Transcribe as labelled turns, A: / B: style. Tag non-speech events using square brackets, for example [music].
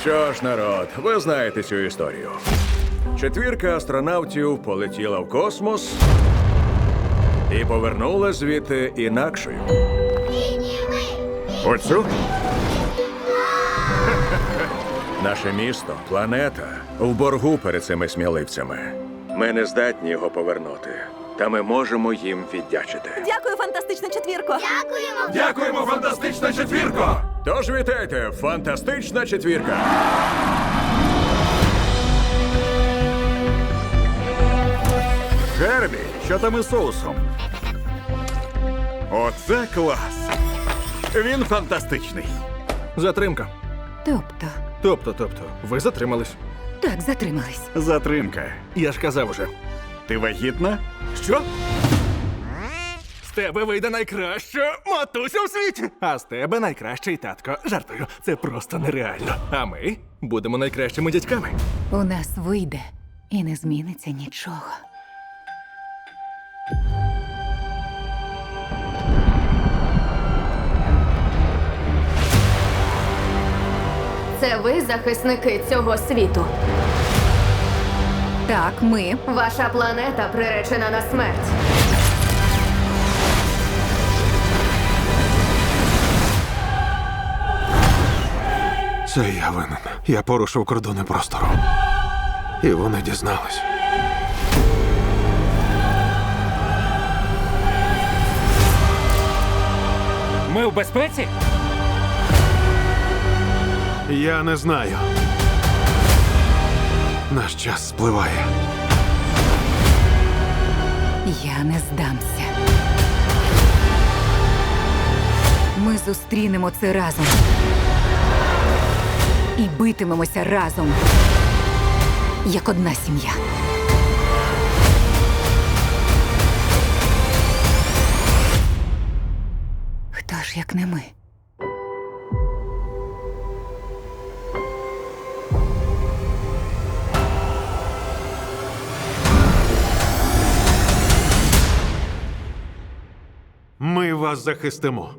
A: Що ж, народ, ви знаєте цю історію. Четвірка астронавтів полетіла в космос і повернула звідти інакшою. Оцю? [laughs] Наше місто, планета, в боргу перед цими сміливцями. Ми не здатні його повернути, та ми можемо їм віддячити.
B: Дякую, фантастична четвірко.
C: Дякуємо.
D: Дякуємо, фантастична четвірко!
A: Тож вітайте, фантастична четвірка!
D: Гербі, що там із соусом? Оце клас! Він фантастичний.
E: Затримка.
F: Тобто,
E: Тобто, тобто, ви затримались.
F: так, затримались.
D: Затримка.
E: Я ж казав уже.
D: Ти вагітна?
E: Що? Тебе вийде найкраща матуся у світі. А з тебе найкращий татко. Жартую, це просто нереально. А ми будемо найкращими дядьками.
F: У нас вийде і не зміниться нічого.
C: Це ви захисники цього світу.
F: Так, ми.
C: Ваша планета приречена на смерть.
G: Це я винен. Я порушив кордони простору. І вони дізнались.
H: Ми в безпеці?
G: Я не знаю. Наш час спливає.
F: Я не здамся. Ми зустрінемо це разом. І битимемося разом. Як одна сім'я. Хто ж як не ми?
G: Ми вас захистимо.